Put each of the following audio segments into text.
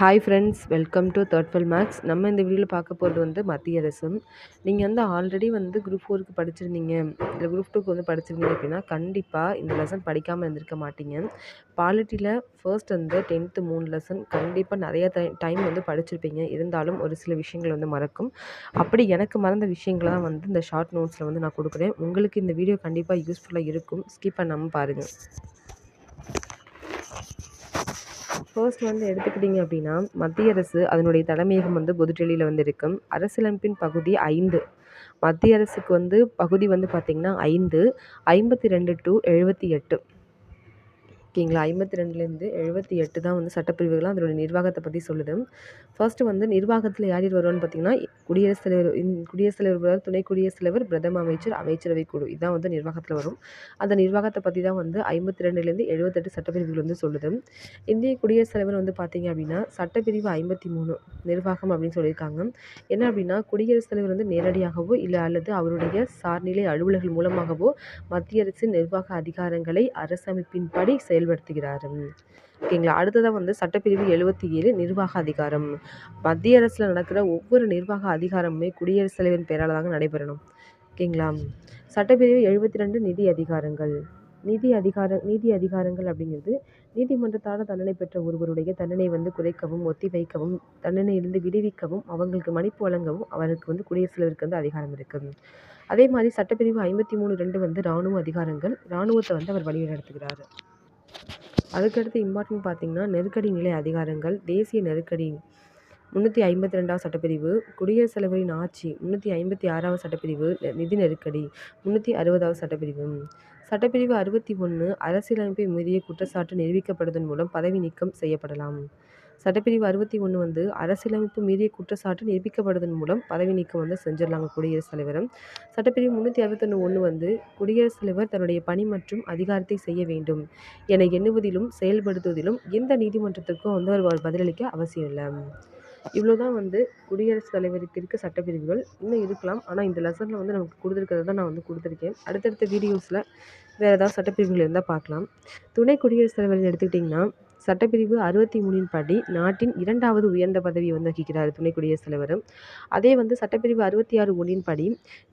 Hi friends welcome to third fell max நம்ம இந்த வீடியோவில் பார்க்க போகிறது வந்து மத்திய அரசு. நீங்கள் வந்து ஆல்ரெடி வந்து குரூப் ஃபோருக்கு படிச்சிருந்தீங்க. இல்லை குரூப் டூக்கு வந்து படிச்சிருந்தீங்க அப்படின்னா கண்டிப்பாக இந்த லெசன் படிக்காமல் இருந்திருக்க மாட்டீங்க. பாலிட்டியில் ஃபர்ஸ்ட் வந்து டென்த்து மூணு லெசன் கண்டிப்பாக நிறைய டைம் வந்து படிச்சிருப்பீங்க. இருந்தாலும் ஒரு சில விஷயங்கள் வந்து மறக்கும். அப்படி எனக்கு மறந்த விஷயங்களை தான் வந்து இந்த ஷார்ட் நோட்ஸில் வந்து நான் கொடுக்குறேன். உங்களுக்கு இந்த வீடியோ கண்டிப்பாக யூஸ்ஃபுல்லாக இருக்கும். ஸ்கிப் பண்ணாமல் பாருங்கள் ஃபர்ஸ்ட் வந்து எடுத்துக்கிட்டிங்க அப்படின்னா மத்திய அரசு அதனுடைய தலைமையகம் வந்து புதுடெல்லியில் வந்து இருக்கும். அரசியலமைப்பின் பகுதி ஐந்து. மத்திய அரசுக்கு வந்து பகுதி வந்து பார்த்திங்கன்னா ஐந்து ஐம்பத்தி ரெண்டு டு எழுபத்தி எட்டு. ஓகேங்களா? ஐம்பத்தி ரெண்டுலேருந்து எழுபத்தி எட்டு தான் வந்து சட்டப்பிரிவுகளாக அதனுடைய நிர்வாகத்தை பற்றி சொல்லுது. ஃபர்ஸ்ட்டு வந்து நிர்வாகத்தில் யார் யார் வருவான்னு பார்த்தீங்கன்னா குடியரசுத் தலைவர் குடியரசுத் தலைவர் துணை குடியரசுத் தலைவர் பிரதம அமைச்சர் அமைச்சரவை குழு. இதுதான் வந்து நிர்வாகத்தில் வரும். அந்த நிர்வாகத்தை பற்றி தான் வந்து ஐம்பத்தி ரெண்டுலேருந்து எழுபத்தெட்டு சட்டப்பிரிவுகள் வந்து சொல்லுது. இந்திய குடியரசுத் தலைவர் வந்து பார்த்தீங்க அப்படின்னா சட்டப்பிரிவு ஐம்பத்தி மூணு நிர்வாகம் அப்படின்னு சொல்லியிருக்காங்க. என்ன அப்படின்னா குடியரசுத் தலைவர் வந்து நேரடியாகவோ இல்லை அல்லது அவருடைய சார்நிலை அலுவலர்கள் மூலமாகவோ மத்திய அரசின் நிர்வாக அதிகாரங்களை அரசமைப்பின்படி செயல்படுத்துகிறார். ஓகேங்களா? அடுத்ததாக வந்து சட்டப்பிரிவு எழுபத்தி ஏழு நிர்வாக அதிகாரம். மத்திய அரசில் நடக்கிற ஒவ்வொரு நிர்வாக அதிகாரமுமே குடியரசுத் தலைவரின் பெயரால் தாங்க நடைபெறணும். ஓகேங்களா? சட்டப்பிரிவு எழுபத்தி ரெண்டு நிதி அதிகாரங்கள். நிதி அதிகார நீதி அதிகாரங்கள் அப்படிங்கிறது நீதிமன்றத்தால் தண்டனை பெற்ற ஒருவருடைய தண்டனை வந்து குறைக்கவும் ஒத்தி வைக்கவும் தண்டனையிலிருந்து விடுவிக்கவும் அவங்களுக்கு மன்னிப்பு வழங்கவும் அவருக்கு வந்து குடியரசுத் தலைவருக்கு வந்து அதிகாரம் இருக்குது அதே மாதிரி சட்டப்பிரிவு ஐம்பத்தி மூணு ரெண்டு வந்து இராணுவ அதிகாரங்கள். இராணுவத்தை வந்து அவர் வழிநடத்துகிறார். அதுக்கடுத்து இம்பார்ட்டன்ட் பார்த்திங்கன்னா நெருக்கடி நிலை அதிகாரங்கள் தேசிய நெருக்கடி. முந்நூற்றி ஐம்பத்தி ரெண்டாவது சட்டப்பிரிவு குடியரசு தலைவரின் ஆட்சி முந்நூற்றி ஐம்பத்தி ஆறாவது சட்டப்பிரிவு நிதி நெருக்கடி முந்நூற்றி அறுபதாவது சட்டப்பிரிவு. சட்டப்பிரிவு அறுபத்தி ஒன்று அரசியலமைப்பை மீறிய குற்றச்சாட்டு நிரூபிக்கப்படுவதன் மூலம் பதவி நீக்கம் செய்யப்படலாம். சட்டப்பிரிவு அறுபத்தி ஒன்று வந்து அரசியலமைப்பு மீறிய குற்றச்சாட்டு நிரூபிக்கப்படுவதன் மூலம் பதவி நீக்கம் வந்து செஞ்சிடலாங்க குடியரசுத் தலைவர் சட்டப்பிரிவு முந்நூற்றி அறுபத்தொன்று ஒன்று வந்து குடியரசுத் தலைவர் தன்னுடைய பணி மற்றும் அதிகாரத்தை செய்ய வேண்டும் என எண்ணுவதிலும் செயல்படுத்துவதிலும் எந்த நீதிமன்றத்துக்கும் வந்து அவர் பதிலளிக்க அவசியம் இல்லை. இவ்வளோ தான் வந்து குடியரசுத் தலைவருக்கு இருக்க சட்டப்பிரிவுகள். இன்னும் இருக்கலாம். ஆனால் இந்த லெசனில் வந்து நமக்கு கொடுத்துருக்கிறத தான் நான் வந்து கொடுத்துருக்கேன். அடுத்தடுத்த வீடியோஸில் வேறு ஏதாவது சட்டப்பிரிவுகள் இருந்தால் பார்க்கலாம். துணை குடியரசுத் தலைவர்னு எடுத்துக்கிட்டிங்கன்னா சட்டப்பிரிவு அறுபத்தி மூணின் படி நாட்டின் இரண்டாவது உயர்ந்த பதவி வந்து வகிக்கிறார் துணை குடியரசுத் தலைவர் அதே வந்து சட்டப்பிரிவு அறுபத்தி ஆறு ஒன்றின் படி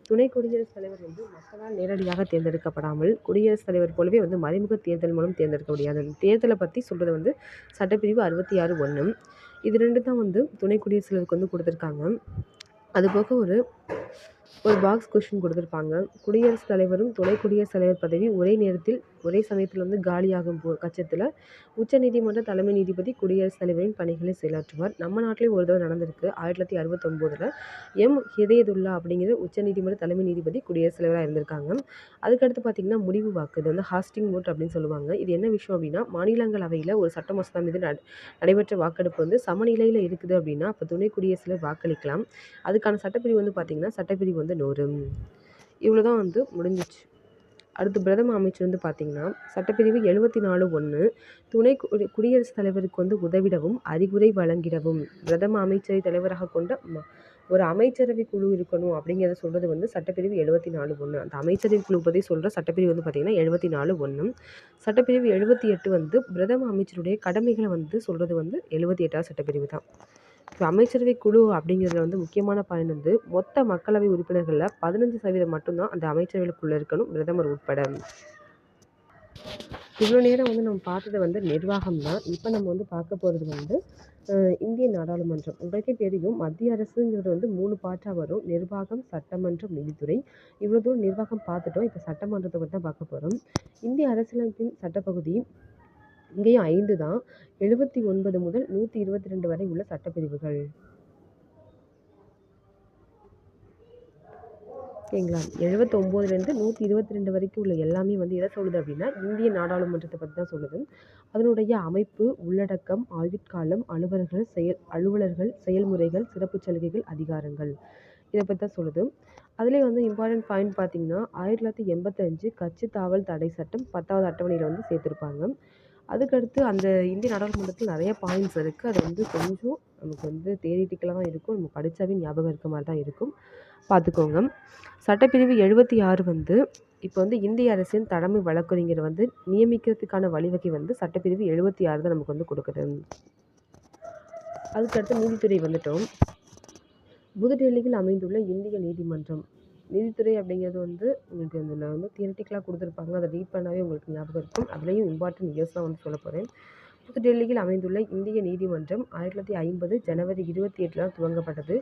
துணை குடியரசுத் தலைவர் வந்து மக்களால் நேரடியாக தேர்ந்தெடுக்கப்படாமல் குடியரசுத் தலைவர் போலவே வந்து மறைமுக தேர்தல் மூலம் தேர்ந்தெடுக்க முடியாது. தேர்தலை பற்றி சொல்கிறது வந்து சட்டப்பிரிவு அறுபத்தி ஆறு ஒன்று இது ரெண்டு தான் வந்து துணை குடியரசுத் தலைவருக்கு வந்து கொடுத்துருக்காங்க. அதுபோக ஒரு ஒரு பாக்ஸ் கொஷின் கொடுத்துருப்பாங்க. குடியரசுத் தலைவரும் துணை குடியரசுத் தலைவர் பதவி ஒரே நேரத்தில் ஒரே சமயத்தில் வந்து காலியாகும் போ பட்சத்தில் உச்சநீதிமன்ற தலைமை நீதிபதி குடியரசுத் தலைவரின் பணிகளை செயலாற்றுவார். நம்ம நாட்டிலையும் ஒரு தடவை நடந்திருக்கு. ஆயிரத்தி தொள்ளாயிரத்தி அறுபத்தொம்போதில் எம். ஹிதயதுல்லா அப்படிங்கிற உச்சநீதிமன்ற தலைமை நீதிபதி குடியரசுத் தலைவராக இருந்திருக்காங்க. அதுக்கடுத்து பார்த்திங்கன்னா முடிவு வாக்கு இது வந்து ஹாஸ்டிங் ஓட் அப்படின்னு சொல்லுவாங்க. இது என்ன விஷயம் அப்படின்னா மாநிலங்களவையில் ஒரு சட்ட மசோதா மீது நடைபெற்ற வாக்கெடுப்பு வந்து சமநிலையில் இருக்குது அப்படின்னா அப்போ துணை குடியரசுத் வாக்களிக்கலாம். அதுக்கான சட்டப்பிரிவு வந்து பார்த்திங்கன்னா சட்டப்பிரிவு வந்து நூறு இவ்வளோ தான் வந்து முடிஞ்சிச்சு. அடுத்து பிரதம அமைச்சர் வந்து பார்த்திங்கன்னா சட்டப்பிரிவு எழுபத்தி நாலு ஒன்று துணை குடியரசுத் தலைவருக்கு வந்து உதவிடவும் அறிவுரை வழங்கிடவும் பிரதம அமைச்சரை தலைவராக கொண்ட ஒரு அமைச்சரவை குழு இருக்கணும் அப்படிங்கிறத சொல்கிறது வந்து சட்டப்பிரிவு எழுபத்தி நாலு ஒன்று அந்த அமைச்சரவை குழு பற்றி சொல்கிற சட்டப்பிரிவு வந்து பார்த்திங்கன்னா எழுபத்தி நாலு ஒன்று சட்டப்பிரிவு எழுபத்தி எட்டு வந்து பிரதம அமைச்சருடைய கடமைகளை வந்து சொல்கிறது வந்து எழுபத்தி எட்டாவது சட்டப்பிரிவு தான். அமைச்சரவை குழு அப்படிங்கிறதுல வந்து முக்கியமான பயன் வந்து மொத்த மக்களவை உறுப்பினர்களில் பதினஞ்சு சதவீதம் மட்டும்தான் அந்த அமைச்சரவைக்குள்ளே இருக்கணும் பிரதமர் உட்பட. இவ்வளோ நேரம் வந்து நம்ம பார்த்தது வந்து நிர்வாகம் தான் இப்போ நம்ம வந்து பார்க்க போகிறது வந்து இந்திய நாடாளுமன்றம். உங்களுக்கே தெரியும் மத்திய அரசுங்கிறது வந்து மூணு பாட்டாக வரும். நிர்வாகம் சட்டமன்றம் நிதித்துறை. இவ்வளோ தூரம் நிர்வாகம் பார்த்துட்டோம். இப்போ சட்டமன்றத்தை பற்றி தான் பார்க்க போகிறோம் இந்திய அரசியலமைப்பின் சட்டப்பகுதி இங்கேயும் ஐந்து தான். எழுபத்தி ஒன்பது முதல் நூற்றி இருபத்தி ரெண்டு வரை உள்ள சட்டப்பிரிவுகள். ஓகேங்களா? எழுபத்தொம்போதுலேருந்து நூற்றி இருபத்தி ரெண்டு வரைக்கும் உள்ள எல்லாமே வந்து எதை சொல்லுது அப்படின்னா இந்திய நாடாளுமன்றத்தை பற்றி தான் சொல்லுது. அதனுடைய அமைப்பு உள்ளடக்கம் ஆயுட்காலம் அலுவலர்கள் செயல் அலுவலர்கள் செயல்முறைகள் சிறப்பு சலுகைகள் அதிகாரங்கள். இதை பற்றி தான் சொல்லுது. அதிலே வந்து இம்பார்ட்டன்ட் பாயிண்ட் பார்த்திங்கன்னா ஆயிரத்தி தொள்ளாயிரத்தி எண்பத்தஞ்சு கட்சி தாவல் தடை சட்டம் பத்தாவது அட்டவணையில் வந்து சேர்த்துருப்பாங்க. அதுக்கடுத்து அந்த இந்திய நாடாளுமன்றத்தில் நிறைய பாயிண்ட்ஸ் இருக்குது அது வந்து கொஞ்சம் நமக்கு வந்து தேரிட்டிக்கலாக தான் இருக்கும். நம்ம படித்தாவே ஞாபகம் இருக்க மாதிரி தான் இருக்கும். பார்த்துக்கோங்க. சட்டப்பிரிவு எழுபத்தி ஆறு வந்து இப்போ வந்து இந்திய அரசின் தலைமை வழக்கறிஞரை வந்து நியமிக்கிறதுக்கான வழிவகை வந்து சட்டப்பிரிவு எழுபத்தி ஆறு தான் நமக்கு வந்து கொடுக்குது. அதுக்கடுத்து நீதித்துறை வந்துட்டோம். புதுடெல்லியில் அமைந்துள்ள இந்திய நீதிமன்றம். நீதித்துறை அப்படிங்கிறது வந்து உங்களுக்கு இதில் வந்து தியரிட்டிக்கலாக கொடுத்துருப்பாங்க. அதை ரீட் பண்ணாவே உங்களுக்கு ஞாபகம் இருக்கும். அதுலேயும் இம்பார்ட்டன்ட் இயர்ஸ் தான் வந்து சொல்ல போகிறேன் புதுடெல்லியில் அமைந்துள்ள இந்திய நீதிமன்றம் ஆயிரத்தி தொள்ளாயிரத்தி ஐம்பது ஜனவரி இருபத்தி எட்டில் துவங்கப்பட்டது.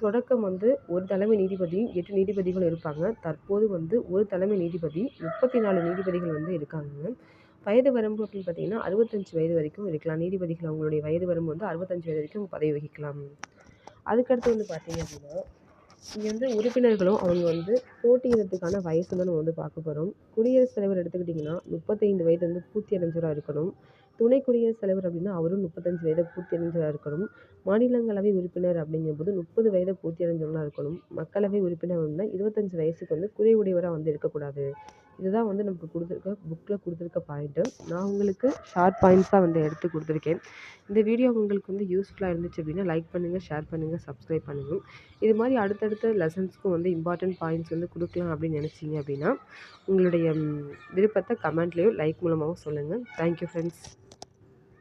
தொடக்கம் வந்து ஒரு தலைமை நீதிபதியும் எட்டு நீதிபதிகளும் இருப்பாங்க. தற்போது வந்து ஒரு தலைமை நீதிபதி முப்பத்தி நாலு நீதிபதிகள் வந்து இருக்காங்க. வயது வரம்பு அப்படின்னு பார்த்தீங்கன்னா அறுபத்தஞ்சு வயது வரைக்கும் இருக்கலாம். நீதிபதிகள் அவங்களுடைய வயது வரம்பு வந்து அறுபத்தஞ்சு வயது வரைக்கும் பதவி வகிக்கலாம். அதுக்கடுத்து வந்து பார்த்தீங்க அப்படின்னா இங்கே வந்து உறுப்பினர்களும் அவங்க வந்து போட்டியிடறதுக்கான வயசு தான் நம்ம வந்து பார்க்க போகிறோம் குடியரசுத் தலைவர் எடுத்துக்கிட்டிங்கன்னா முப்பத்தைந்து வயது வந்து பூர்த்தி அடைஞ்சவராக இருக்கணும். துணை குடியரசுத் தலைவர் அப்படின்னா அவரும் முப்பத்தஞ்சு வயதை பூர்த்தி அடைஞ்சவராக இருக்கணும். மாநிலங்களவை உறுப்பினர் அப்படிங்கும்போது முப்பது வயதை பூர்த்தி அடைஞ்சவங்களாக இருக்கணும். மக்களவை உறுப்பினர் அப்படின்னா இருபத்தஞ்சி வயசுக்கு வந்து குறைவுடையவராக வந்து இருக்கக்கூடாது. இதுதான் வந்து நமக்கு கொடுத்துருக்க புக்கில் கொடுத்துருக்க பாயிண்ட்டு நான் உங்களுக்கு ஷார்ட் பாயிண்ட்ஸாக வந்து எடுத்து கொடுத்துருக்கேன். இந்த வீடியோ உங்களுக்கு வந்து யூஸ்ஃபுல்லாக இருந்துச்சு அப்படின்னா லைக் பண்ணுங்கள் ஷேர் பண்ணுங்கள் சப்ஸ்கிரைப் பண்ணுங்கள் இது மாதிரி அடுத்தடுத்த லெசன்ஸ்க்கும் வந்து இம்பார்ட்டன்ட் பாயிண்ட்ஸ் வந்து கொடுக்கலாம் அப்படின்னு நினச்சிங்க அப்படின்னா உங்களுடைய விருப்பத்தை கமெண்ட்லேயோ லைக் மூலமாகவும் சொல்லுங்கள் தேங்க்யூ ஃப்ரெண்ட்ஸ்